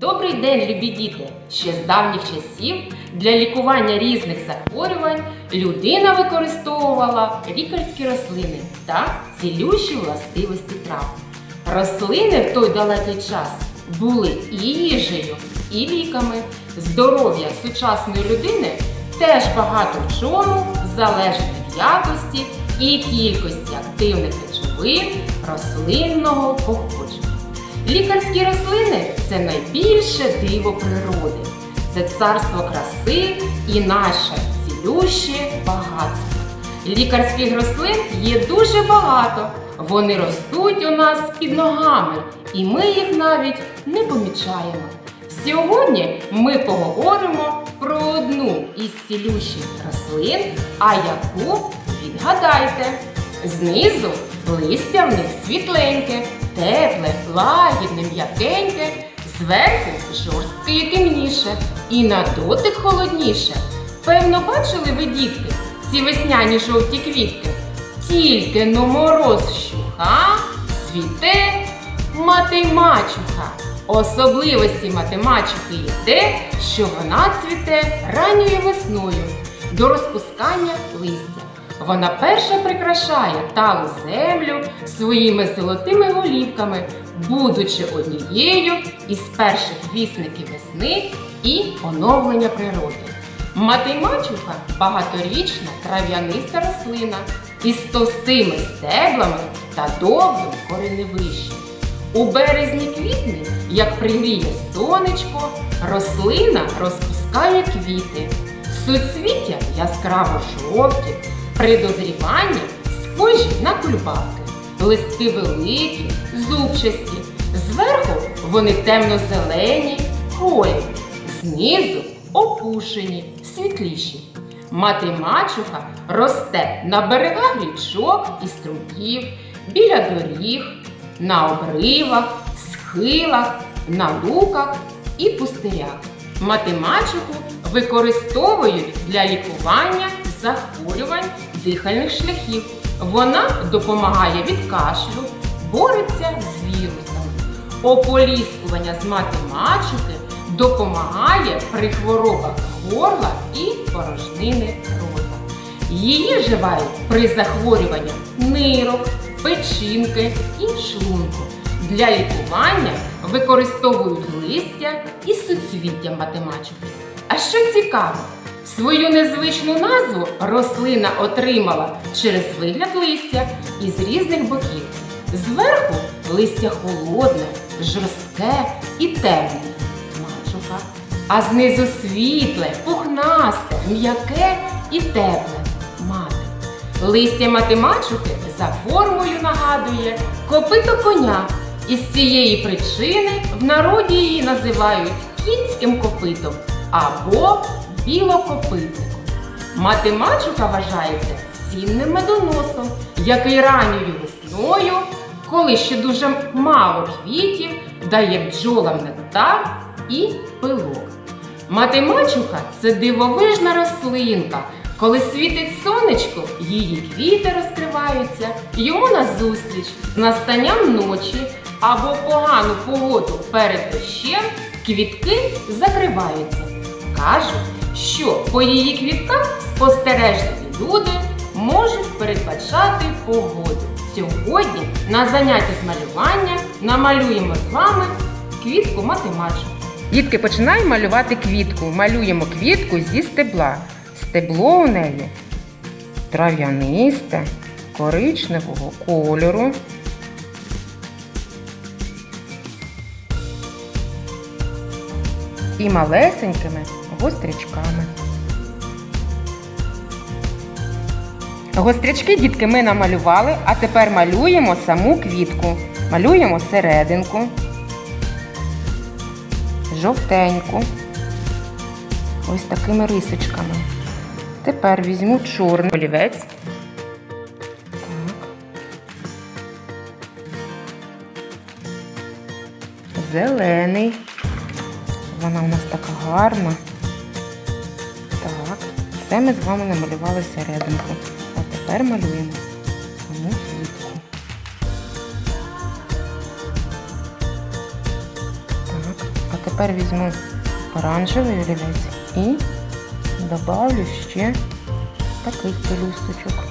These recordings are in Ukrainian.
Добрий день, любі діти! Ще з давніх часів для лікування різних захворювань людина використовувала лікарські рослини та цілющі властивості трав. Рослини в той далекий час були і їжею, і ліками. Здоров'я сучасної людини теж багато в чому залежить від якості і кількості активних речовин рослинного походження. Лікарські рослини це найбільше диво природи. Це царство краси і наше цілюще багатство. Лікарських рослин є дуже багато. Вони ростуть у нас під ногами, і ми їх навіть не помічаємо. Сьогодні ми поговоримо про одну із цілющих рослин, а яку відгадайте. Знизу листя в них світленьке, тепле, лагідне, м'якеньке, зверху жорстке і темніше, і на дотик холодніше. Певно, бачили ви, дітки, ці весняні жовті квітки? Тільки но мороз щуха, цвіте мати мачуха. Особливості матемачухи є те, що вона цвіте ранньою весною до розпускання листя. Вона перша прикрашає талу землю своїми золотими голівками, будучи однією із перших вісників весни і оновлення природи. Матимачуха багаторічна трав'яниста рослина із товстими стеблами та довгим кореневищем. У березні-квітні, як пригріє сонечко, рослина розпускає квіти. Суцвіття яскраво жовті, при дозріванні схожі на кульбабки. Листки великі, зубчасті. Зверху вони темно-зелені, голі, знизу опушені, світліші. Мати мачуха росте на берегах річок і струмків, біля доріг, на обривах, схилах, на луках і пустирях. Матемачуху використовують для лікування захворювань дихальних шляхів. Вона допомагає від кашлю, бореться з вірусами. Ополіскування з матемачухи допомагає при хворобах горла і порожнини рота. Її вживають при захворюваннях нирок, печінки і шлунку. Для лікування використовують листя і суцвіття матемачухи. А що цікаво, свою незвичну назву рослина отримала через вигляд листя із різних боків. Зверху листя холодне, жорстке і темне мачуха, а знизу світле, пухнасте, м'яке і тепле мати. Листя матемачухи за формою нагадує копито коня. Із цієї причини в народі її називають кінським копитом або білокопитником. Матемачука вважається цінним медоносом, який ранньою весною, коли ще дуже мало квітів, дає бджолам нектар і пилок. Матемачуха це дивовижна рослинка. Коли світить сонечко, її квіти розкриваються йому назустріч з настанням ночі або погану погоду перед дощем квітки закриваються. Кажуть, що по її квітках спостережливі люди можуть передбачати погоду. Сьогодні на занятті з малювання намалюємо з вами квітку матемачу. Дітки, починаємо малювати квітку. Малюємо квітку зі стебла. Стебло у неї трав'янисте, коричневого кольору. І малесенькими гострячками. Гострячки, дітки, ми намалювали, а тепер малюємо саму квітку. Малюємо серединку, жовтеньку, ось такими рисочками. Тепер візьму чорний олівець. Так. Зелений. Вона у нас така гарна. Це ми з вами намалювали серединку. А тепер малюємо саму квітку. Так, а тепер візьму оранжевий олівець і добавлю ще такий пелюсточок.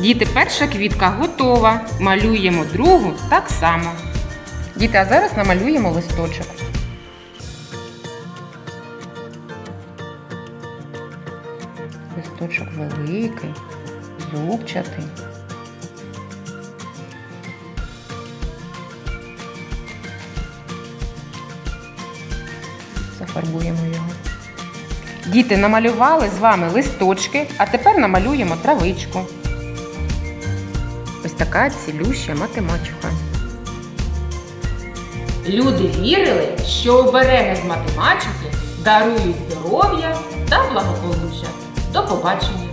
Діти, перша квітка готова. Малюємо другу так само. Діти, а зараз намалюємо листочок. Листочок великий, зубчатий. Зафарбуємо його. Діти намалювали з вами листочки, а тепер намалюємо травичку. Ось така цілюща математика. Люди вірили, що обереги з математики дарують здоров'я та благополуччя. До побачення!